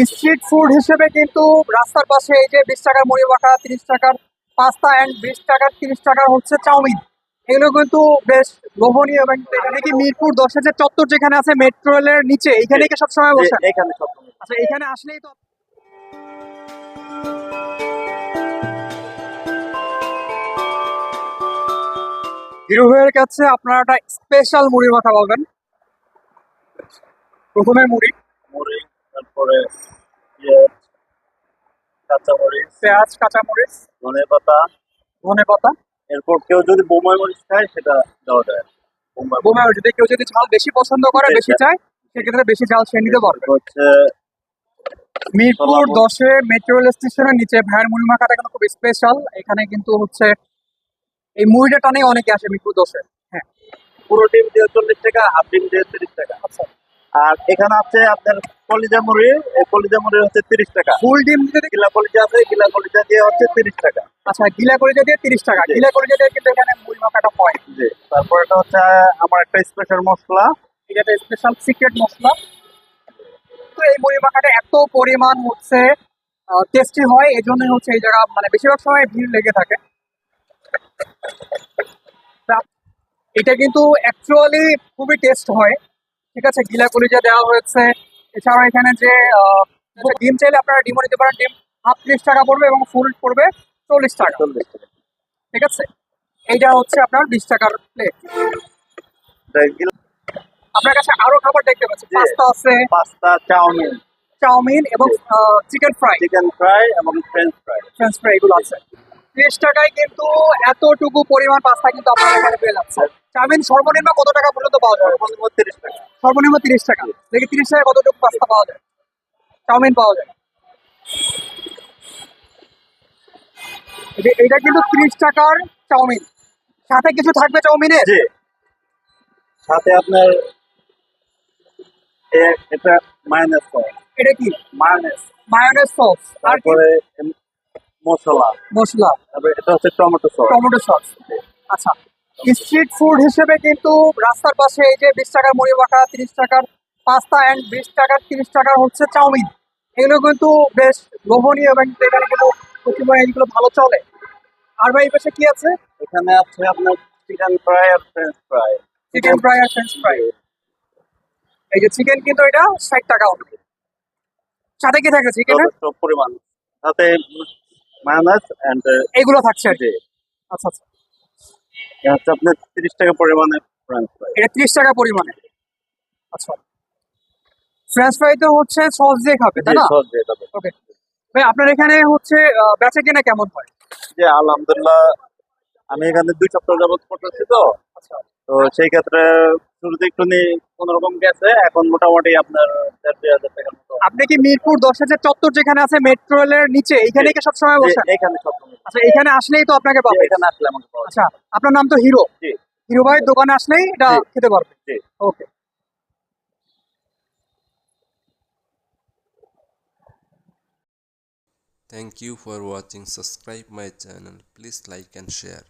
Street food হিসেবে কিন্তু রাস্তার পাশে এই যে বিশ টাকার মুড়ি মাখা তিরিশ টাকার পাস্তা অ্যান্ড বিশ টাকার তিরিশ টাকার হচ্ছে চাউমিন। এগুলো কিন্তু বেশ লোভনীয় এবং এখানে কি মিরপুর দশ হাজার চত্বর যেখানে আছে মেট্রো রেলের নিচে এখানে কি সবসময় বসে? এখানে আচ্ছা এখানে আসলেই তো হিরো কাছে আপনারা একটা স্পেশাল মুড়ি মাখা পাবেন। প্রথমে মুড়ি। তারপরে কাঁচামরিচ পেঁয়াজ কাঁচামরিচ ধনে পাতা। ধনে পাতা। এরপর কেউ যদি বোমাই মরিচ খায় সেটা দেওয়া যায় বোম্বাই মরিচ। কেউ যদি ঝাল বেশি পছন্দ করে বেশি চায়। সেক্ষেত্রে বেশি ঝাল সে নিতে পারবে। হচ্ছে মিরপুর দশে মেট্রো রেল স্টেশনের নিচে ভাইয়ের মুড়ি মাখাটা কিন্তু খুব স্পেশাল এখানে কিন্তু হচ্ছে এই মুড়িটা টানে অনেকে আসে মিরপুর দশে। হ্যাঁ। পুরো ডিম দিয়ে চল্লিশ টাকা হাফ ডিম দিয়ে তিরিশ টাকা। আচ্ছা। আর এখানে আছে আপনার কলিজা মুড়ি এই কলিজা মুড়ি হচ্ছে তিরিশ টাকা। ফুল ডিম যদি গিলা কলিজা আছে গিলা কলিজা দিয়ে হচ্ছে তিরিশ টাকা। আচ্ছা গিলা করে দিয়ে তিরিশ টাকা। গিলা করে দিয়ে কিন্তু এখানে মুড়ি মাখাটা হয়। জি তারপর এটা হচ্ছে আমার একটা স্পেশাল মশলা। এটা একটা স্পেশাল সিক্রেট মশলা। তো এই মুড়ি মাখাটা এত পরিমাণ হচ্ছে টেস্টি হয় এই জন্যই হচ্ছে এই জায়গা মানে বেশিরভাগ সময় ভিড় লেগে থাকে। এটা কিন্তু অ্যাকচুয়ালি খুবই টেস্ট হয়। ঠিক আছে গিলা কলিজা দেওয়া হয়েছে। এছাড়াও এখানে যে ডিম চাইলে আপনারা ডিমও নিতে পারেন। ডিম হাফ ত্রিশ টাকা পড়বে এবং ফুল পড়বে চল্লিশ টাকা। চল্লিশ টাকা। ঠিক আছে? এইটা হচ্ছে আপনার বিশ টাকার প্লেট আপনার কাছে আরও খাবার দেখতে পাচ্ছি। পাস্তা আছে। Pasta chow mein. Chow mein এবং চিকেন ফ্রাই চিকেন ফ্রাই এবং ফ্রেঞ্চ ফ্রাই ফ্রেঞ্চ ফ্রাই এগুলো আছে। ত্রিশ টাকায় কিন্তু এতটুকু পরিমাণ পাস্তা কিন্তু আপনার এখানে পেয়ে যাচ্ছে চাউমিন সর্বনিম্ন কত টাকা পর্যন্ত পাওয়া সর্বনিম্ন তিরিশ টাকা সর্বনিম্ন তিরিশ টাকা। দেখি তিরিশ টাকায় কতটুকু পাস্তা পাওয়া যায়? চাউমিন পাওয়া যায়। এটা- কিন্তু ত্রিশ টাকার চাউমিন। সাথে কিছু থাকবে চাউমিনে? সাথে আপনার এটা মায়োনেজ সস এটা কি? মায়োনেজ মায়োনেজ সস তারপরে মশলা। মশলা। তারপরে এটা হচ্ছে টমেটো সস টমেটো সস আচ্ছা। স্ট্রিট ফুড হিসেবে কিন্তু রাস্তার পাশে এই যে বিশ টাকার মুড়ি মাখা তিরিশ টাকার পাস্তা অ্যান্ড বিশ টাকার তিরিশ টাকার হচ্ছে চাউমিন। এগুলো কিন্তু বেশ লোভনীয় এবং এখানে কিন্তু প্রতিবার এইগুলো ভালো চলে। আর ভাই পাশে কি আছে? এখানে আছে আপনার চিকেন ফ্রাই আর ফ্রেঞ্চ ফ্রাই চিকেন ফ্রাই আর ফ্রেঞ্চ ফ্রাই এই যে চিকেন কিন্তু এটা ষাট টাকা হবে সাথে কি থাকে চিকেনের পরিমাণ। সাথে মায়োনেজ এন্ড এইগুলো থাকছে। আচ্ছা আচ্ছা। এটা হচ্ছে আপনার তিরিশ টাকা পরিমাণে ফ্রেঞ্চ ফ্রাই এটা ত্রিশ টাকা পরিমাণে। আচ্ছা। ফ্রেঞ্চ ফ্রাই তো হচ্ছে সস দিয়ে খাবে তাই না? সস দিয়ে দেবে ওকে ভাই আপনার এখানে হচ্ছে বেচা কেনা কেমন হয়? যে আলহামদুলিল্লাহ আমি এখানে দুই সপ্তাহ যাবত করতেছি তো। আচ্ছা। তো সেই ক্ষেত্রে শুরুতে একটু কোন রকম গেছে এখন মোটামুটি আপনার দেড় হাজার টাকার আপনি কি মিরপুর দশ হাজার চত্বর যেখানে আছে মেট্রো রেলের নিচে এখানে কি সবসময় বসেন? এখানে সব আচ্ছা এখানে আসলেই তো আপনাকে পাবে এখানে আসলে আমাকে পাওয়া আচ্ছা আপনার নাম তো হিরো জি। হিরো ভাইয়ের দোকানে আসলেই এটা খেতে পারবে ওকে Thank you for watching. Subscribe my channel. Please like and share.